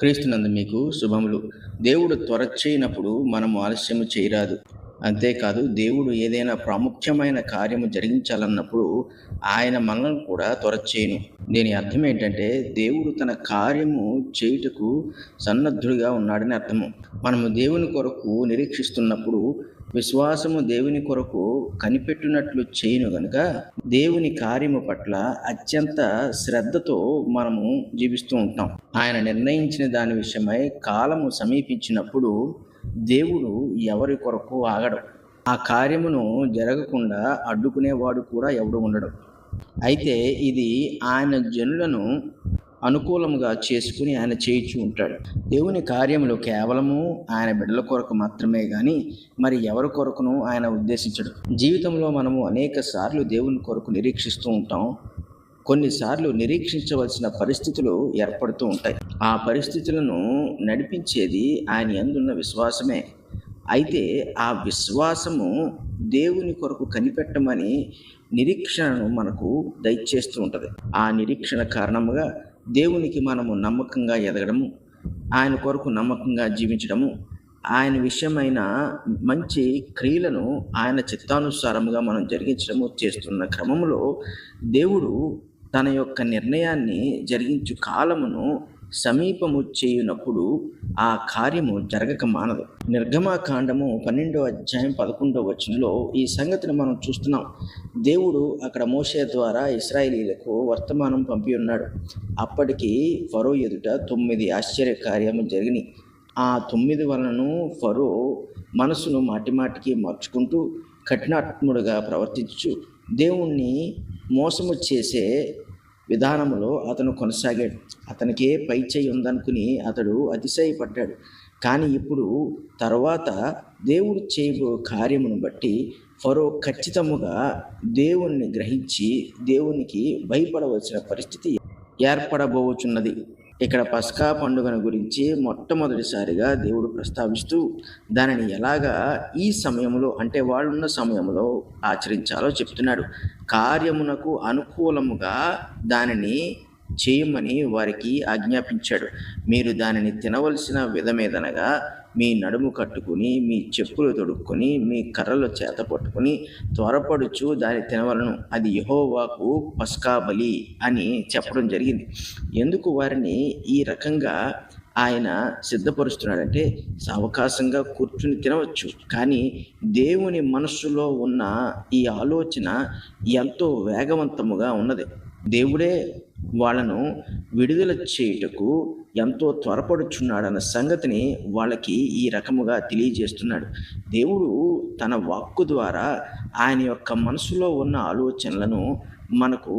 క్రీస్తునందు మీకు శుభములు. దేవుడు త్వర చేయనప్పుడు మనము ఆలస్యము చేయరాదు. అంతేకాదు దేవుడు ఏదైనా ప్రాముఖ్యమైన కార్యము జరిగించాలన్నప్పుడు ఆయన మనల్ని కూడా త్వర చేయను దీని అర్థం ఏంటంటే దేవుడు తన కార్యము చేయుటకు సన్నద్ధుడిగా ఉన్నాడని అర్థము. మనము దేవుని కొరకు నిరీక్షిస్తున్నప్పుడు విశ్వాసము దేవుని కొరకు కనిపెట్టినట్లు చేయను గనుక దేవుని కార్యము పట్ల అత్యంత శ్రద్ధతో మనము జీవిస్తూ ఉంటాం. ఆయన నిర్ణయించిన దాని విషయమై కాలము సమీపించినప్పుడు దేవుడు ఎవరి కొరకు ఆగడం. ఆ కార్యమును జరగకుండా అడ్డుకునేవాడు కూడా ఎవడు ఉండడం. అయితే ఇది ఆయన జనులను అనుకూలముగా చేసుకుని ఆయన చేయించు ఉంటాడు. దేవుని కార్యములు కేవలము ఆయన బిడ్డల కొరకు మాత్రమే కానీ మరి ఎవరి కొరకును ఆయన ఉద్దేశించడు. జీవితంలో మనము అనేక సార్లు దేవుని కొరకు నిరీక్షిస్తూ ఉంటాం. కొన్నిసార్లు నిరీక్షించవలసిన పరిస్థితులు ఏర్పడుతూ ఉంటాయి. ఆ పరిస్థితులను నడిపించేది ఆయన ఎందున్న విశ్వాసమే. అయితే ఆ విశ్వాసము దేవుని కొరకు కనిపెట్టమని నిరీక్షణను మనకు దయచేస్తూ ఉంటుంది. ఆ నిరీక్షణ కారణముగా దేవునికి మనము నమ్మకంగా ఎదగడము ఆయన కొరకు నమ్మకంగా జీవించడము ఆయన విషయమైన మంచి క్రియలను ఆయన చిత్తానుసారముగా మనం జరిగించడము చేస్తున్న క్రమంలో దేవుడు తన యొక్క నిర్ణయాన్ని జరిగించు కాలమును సమీపము చేయునప్పుడు ఆ కార్యము జరగక మానదు. నిర్గమాకాండము పన్నెండో అధ్యాయం పదకొండో వచనంలో ఈ సంగతిని మనం చూస్తున్నాం. దేవుడు అక్కడ మోషే ద్వారా ఇస్రాయేలీలకు వర్తమానం పంపి ఉన్నాడు. అప్పటికి ఫరో ఎదుట తొమ్మిది ఆశ్చర్య కార్యము జరిగినాయి ఆ తొమ్మిది వలనను ఫరో మనసును మాటిమాటికి మార్చుకుంటూ కఠినాత్ముడుగా ప్రవర్తించు దేవుణ్ణి మోసము చేసే విధానంలో అతను కొనసాగాడు. అతనికే పై చేయి ఉందనుకుని అతడు అతిశయపడ్డాడు. కానీ ఇప్పుడు తర్వాత దేవుడు చేయబో కార్యమును బట్టి ఫరో ఖచ్చితముగా దేవుణ్ణి గ్రహించి దేవునికి భయపడవలసిన పరిస్థితి ఏర్పడబోచున్నది. ఇక్కడ పస్కా పండుగను గురించి మొట్టమొదటిసారిగా దేవుడు ప్రస్తావిస్తూ దానిని ఎలాగా ఈ సమయంలో అంటే వాళ్ళున్న సమయంలో ఆచరించాలో చెప్తున్నాడు. కార్యమునకు అనుకూలముగా దానిని చేయమని వారికి ఆజ్ఞాపించాడు. మీరు దానిని తినవలసిన విధమేదనగా మీ నడుము కట్టుకుని మీ చెప్పులు తొడుక్కొని మీ కర్రలు చేత పట్టుకుని త్వరపడుచు దాన్ని తినవలను. అది యహోవాకు పస్కాబలి అని చెప్పడం జరిగింది. ఎందుకు వారిని ఈ రకంగా ఆయన సిద్ధపరుస్తున్నాడంటే అవకాశంగా కూర్చుని తినవచ్చు. కానీ దేవుని మనస్సులో ఉన్న ఈ ఆలోచన ఎంతో వేగవంతముగా ఉన్నది. దేవుడే వాళ్ళను విడుదల చేయుటకు ఎంతో త్వరపడుచున్నాడన్న సంగతిని వాళ్ళకి ఈ రకముగా తెలియజేస్తున్నాడు. దేవుడు తన వాక్కు ద్వారా ఆయన యొక్క మనసులో ఉన్న ఆలోచనలను మనకు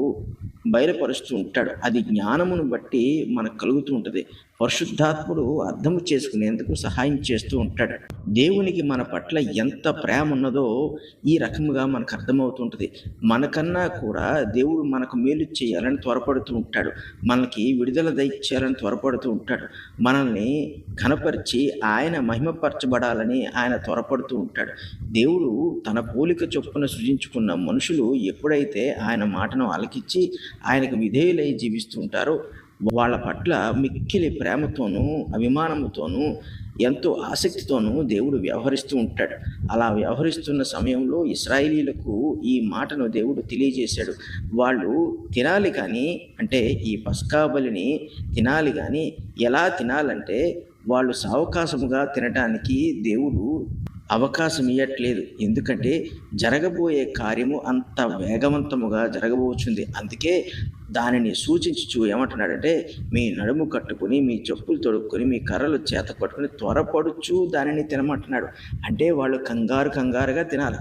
బయలుపరుస్తూ ఉంటాడు. అది జ్ఞానమును బట్టి మనకు కలుగుతూ ఉంటుంది. పరిశుద్ధాత్ముడు అర్థం చేసుకునేందుకు సహాయం చేస్తూ ఉంటాడు. దేవునికి మన పట్ల ఎంత ప్రేమ ఉన్నదో ఈ రకముగా మనకు అర్థమవుతుంటుంది. మనకన్నా కూడా దేవుడు మనకు మేలు చేయాలని త్వరపడుతూ ఉంటాడు. మనకి విడుదల దయచేయాలని త్వరపడుతూ ఉంటాడు. మనల్ని కనపరిచి ఆయన మహిమపరచబడాలని ఆయన త్వరపడుతూ ఉంటాడు. దేవుడు తన పోలిక చొప్పున సృజించుకున్న మనుషులు ఎప్పుడైతే ఆయన మాటను ఆలకించి ఆయనకు విధేయులై జీవిస్తూ ఉంటారో వాళ్ళ పట్ల మిక్కిలి ప్రేమతోనూ అభిమానముతోనూ ఎంతో ఆసక్తితోనూ దేవుడు వ్యవహరిస్తూ ఉంటాడు. అలా వ్యవహరిస్తున్న సమయంలో ఇస్రాయిలీలకు ఈ మాటను దేవుడు తెలియజేశాడు. వాళ్ళు తినాలి కానీ అంటే ఈ పస్కాబలిని తినాలి కానీ ఎలా తినాలంటే వాళ్ళు సావకాశముగా తినటానికి దేవుడు అవకాశం ఇవ్వట్లేదు ఎందుకంటే జరగబోయే కార్యము అంత వేగవంతముగా జరగబోచుంది. అందుకే దానిని సూచించుచు ఏమంటున్నాడంటే మీ నడుము కట్టుకుని మీ చెప్పులు తొడుక్కొని మీ కర్రలు చేత పట్టుకుని త్వరపడుచు దానిని తినమంటున్నాడు. అంటే వాళ్ళు కంగారు కంగారుగా తినాలి.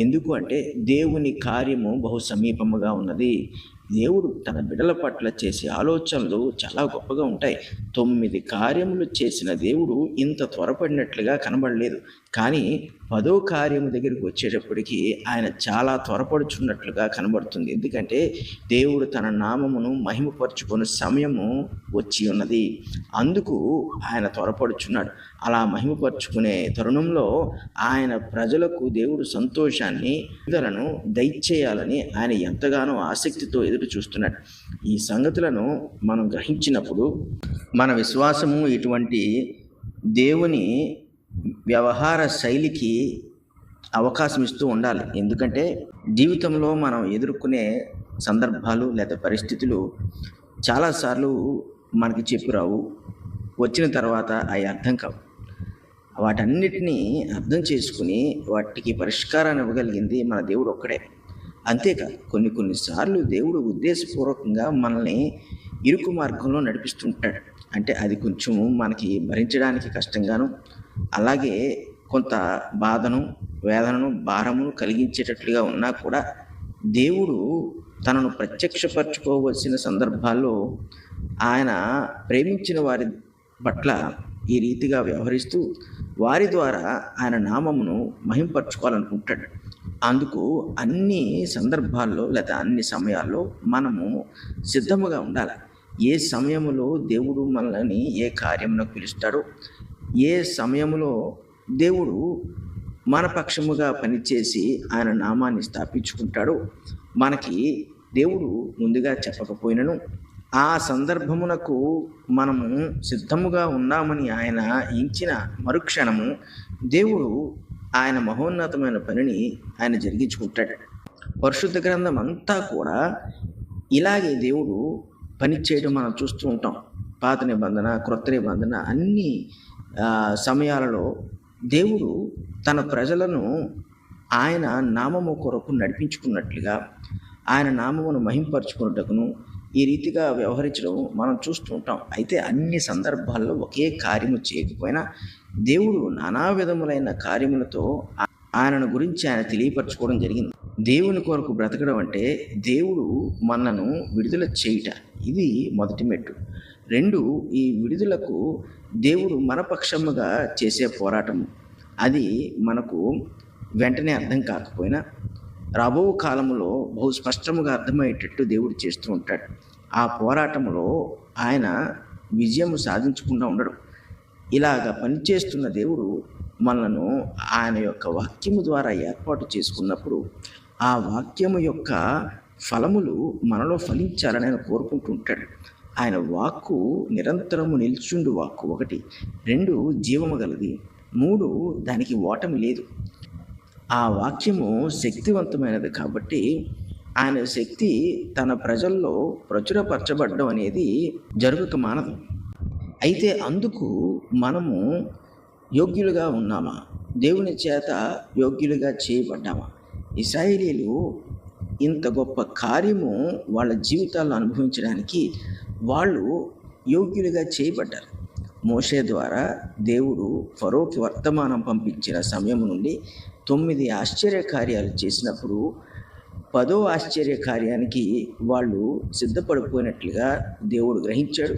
ఎందుకు అంటే దేవుని కార్యము బహు సమీపముగా ఉన్నది. దేవుడు తన బిడల పట్ల చేసే ఆలోచనలు చాలా గొప్పగా ఉంటాయి. తొమ్మిది కార్యములు చేసిన దేవుడు ఇంత త్వరపడినట్లుగా కనబడలేదు. కానీ పదో కార్యము దగ్గరికి వచ్చేటప్పటికి ఆయన చాలా త్వరపడుచున్నట్లుగా కనబడుతుంది. ఎందుకంటే దేవుడు తన నామమును మహిమపరుచుకునే సమయము వచ్చి ఉన్నది. అందుకు ఆయన త్వరపడుచున్నాడు. అలా మహిమపరుచుకునే తరుణంలో ఆయన ప్రజలకు దేవుడు సంతోషాన్ని విడుదలను దయచేయాలని ఆయన ఎంతగానో ఆసక్తితో ఎదురు చూస్తున్నాడు ఈ సంగతులను మనం గ్రహించినప్పుడు మన విశ్వాసము ఇటువంటి దేవుని వ్యవహార శైలికి అవకాశం ఇస్తూ ఉండాలి. ఎందుకంటే జీవితంలో మనం ఎదుర్కొనే సందర్భాలు లేదా పరిస్థితులు చాలాసార్లు మనకి చెప్పిరావు వచ్చిన తర్వాత అవి అర్థం కావు. వాటన్నిటినీ అర్థం చేసుకుని వాటికి పరిష్కారాన్ని ఇవ్వగలిగింది మన దేవుడు ఒక్కడే. అంతేకాదు కొన్ని కొన్నిసార్లు దేవుడు ఉద్దేశపూర్వకంగా మనల్ని ఇరుకు మార్గంలో నడిపిస్తుంటాడు. అంటే అది కొంచెం మనకి భరించడానికి కష్టంగాను అలాగే కొంత బాధను వేదనను భారమును కలిగించేటట్లుగా ఉన్నా కూడా దేవుడు తనను ప్రత్యక్షపరచుకోవలసిన సందర్భాల్లో ఆయన ప్రేమించిన వారి పట్ల ఈ రీతిగా వ్యవహరిస్తూ వారి ద్వారా ఆయన నామమును మహింపరచుకోవాలనుకుంటాడు. అందుకు అన్ని సందర్భాల్లో లేదా అన్ని సమయాల్లో మనము సిద్ధముగా ఉండాలి. ఏ సమయంలో దేవుడు మనల్ని ఏ కార్యమునకు పిలుస్తాడో ఏ సమయంలో దేవుడు మన పక్షముగా పనిచేసి ఆయన నామాన్ని స్థాపించుకుంటాడో మనకి దేవుడు ముందుగా చెప్పకపోయినను. ఆ సందర్భమునకు మనము సిద్ధముగా ఉన్నామని ఆయన ఇంచిన మరుక్షణము దేవుడు ఆయన మహోన్నతమైన పనిని ఆయన జరిగించుకుంటాడు. పరిశుద్ధ గ్రంథం అంతా కూడా ఇలాగే దేవుడు పని చేయడం మనం చూస్తూ ఉంటాం. పాత నిబంధన క్రొత్త నిబంధన అన్ని సమయాలలో దేవుడు తన ప్రజలను ఆయన నామము కొరకు నడిపించుకున్నట్లుగా ఆయన నామమును మహింపరచుకున్నట్టుకును ఈ రీతిగా వ్యవహరించడం మనం చూస్తూ ఉంటాం. అయితే అన్ని సందర్భాల్లో ఒకే కార్యము చేయకపోయినా దేవుడు నానా విధములైన కార్యములతో ఆయనను గురించి ఆయన తెలియపరచుకోవడం జరిగింది. దేవుని కొరకు బ్రతకడం అంటే దేవుడు మనను విడుదల చేయుట. ఇది మొదటి మెట్టు. రెండు ఈ విడుదలకు దేవుడు మనపక్షముగా చేసే పోరాటము. అది మనకు వెంటనే అర్థం కాకపోయినా రాబో కాలంలో బహు స్పష్టముగా అర్థమయ్యేటట్టు దేవుడు చేస్తూ ఉంటాడు. ఆ పోరాటంలో ఆయన విజయం సాధించకుండా ఉండడు. ఇలాగ పనిచేస్తున్న దేవుడు మనలను ఆయన యొక్క వాక్యము ద్వారా ఏర్పాటు చేసుకున్నప్పుడు ఆ వాక్యము యొక్క ఫలములు మనలో ఫలించాలని ఆయన కోరుకుంటూ ఉంటాడు ఆయన వాక్కు నిరంతరము నిల్చుండు వాక్కు ఒకటి. రెండు జీవము గలది. మూడు దానికి ఓటమి లేదు. ఆ వాక్యము శక్తివంతమైనది కాబట్టి ఆయన శక్తి తన ప్రజల్లో ప్రచురపరచబడడం అనేది జరుగుక మానదు. అయితే అందుకు మనము యోగ్యులుగా ఉన్నామా? దేవుని చేత యోగ్యులుగా చేయబడ్డామా? ఇస్రాయేలీలు ఇంత గొప్ప కార్యము వాళ్ళ జీవితాల్లో అనుభవించడానికి వాళ్ళు యోగ్యులుగా చేయబడ్డారు. మోషే ద్వారా దేవుడు ఫరోకి వర్తమానం పంపించిన సమయం నుండి తొమ్మిది ఆశ్చర్య కార్యాలు చేసినప్పుడు పదో ఆశ్చర్య కార్యానికి వాళ్ళు సిద్ధపడిపోయినట్లుగా దేవుడు గ్రహించాడు.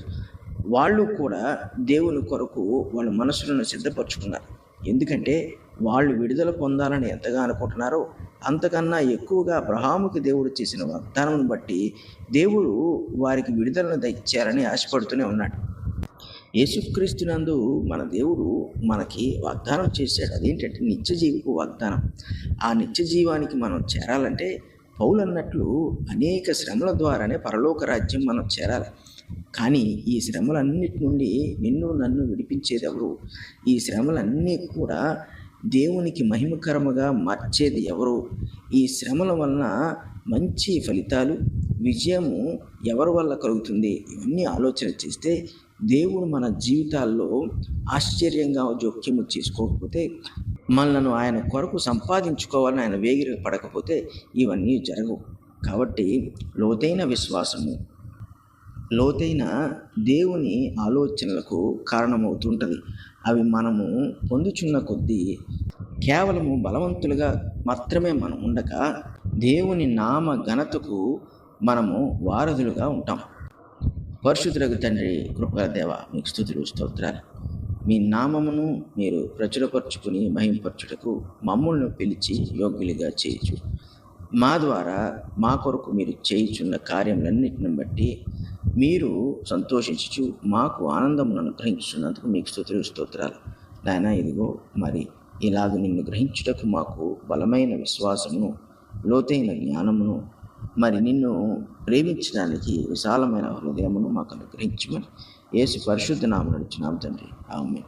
వాళ్ళు కూడా దేవుని కొరకు వాళ్ళ మనసులను సిద్ధపరచుకున్నారు. ఎందుకంటే వాళ్ళు విడుదల పొందాలని ఎంతగా అనుకుంటున్నారో అంతకన్నా ఎక్కువగా అబ్రహాముకి దేవుడు చేసిన వాగ్దానం బట్టి దేవుడు వారికి విడుదలను దయచేయాలని ఆశపడుతూనే ఉన్నాడు. యేసుక్రీస్తునందు మన దేవుడు మనకి వాగ్దానం చేశాడు. అదేంటంటే నిత్య జీవికు వాగ్దానం. ఆ నిత్య జీవానికి మనం చేరాలంటే పౌలు అన్నట్లు అనేక శ్రమల ద్వారానే పరలోక రాజ్యం మనం చేరాలి. కానీ ఈ శ్రమలన్నిటి నుండి నిన్ను నన్ను విడిపించేదవరు? ఈ శ్రమలన్నీ కూడా దేవునికి మహిమకరముగా మార్చేది ఎవరు? ఈ శ్రమల వలన మంచి ఫలితాలు విజయము ఎవరి వల్ల కలుగుతుంది? ఇవన్నీ ఆలోచన చేస్తే దేవుడు మన జీవితాల్లో ఆశ్చర్యంగా జోక్యము చేసుకోకపోతే మనలను ఆయన కొరకు సంపాదించుకోవాలని ఆయన వేగిర పడకపోతే ఇవన్నీ జరగవు. కాబట్టి లోతైన విశ్వాసము లోతైన దేవుని ఆలోచనలకు కారణమవుతుంటుంది. అవి మనము పొందుచున్న కొద్దీ కేవలము బలవంతులుగా మాత్రమే మనం ఉండక దేవుని నామ ఘనతకు మనము వారధులుగా ఉంటాం. పరిశుద్ధులకు తండ్రి కృపదేవ దేవ మీకు స్థుతులు స్తోత్రాలు. మీ నామమును మీరు ప్రచురపరుచుకుని మహింపరచుటకు మమ్మల్ని పిలిచి యోగ్యులుగా చేయొచ్చు మా ద్వారా మా కొరకు మీరు చేయుచున్న కార్యములన్నిటిని బట్టి మీరు సంతోషించు మాకు ఆనందమును అనుగ్రహించున్నందుకు మీకు స్థుతులు స్తోత్రాలు. నాయన ఇదిగో మరి ఇలాగ నిన్ను గ్రహించుటకు మాకు బలమైన విశ్వాసమును లోతైన జ్ఞానమును మరి నిన్ను ప్రేమించడానికి విశాలమైన హృదయమును మాకు అనుగ్రహించమని ఏసు పరిశుద్ధ నామం నడిచినాం తండ్రి. ఆమె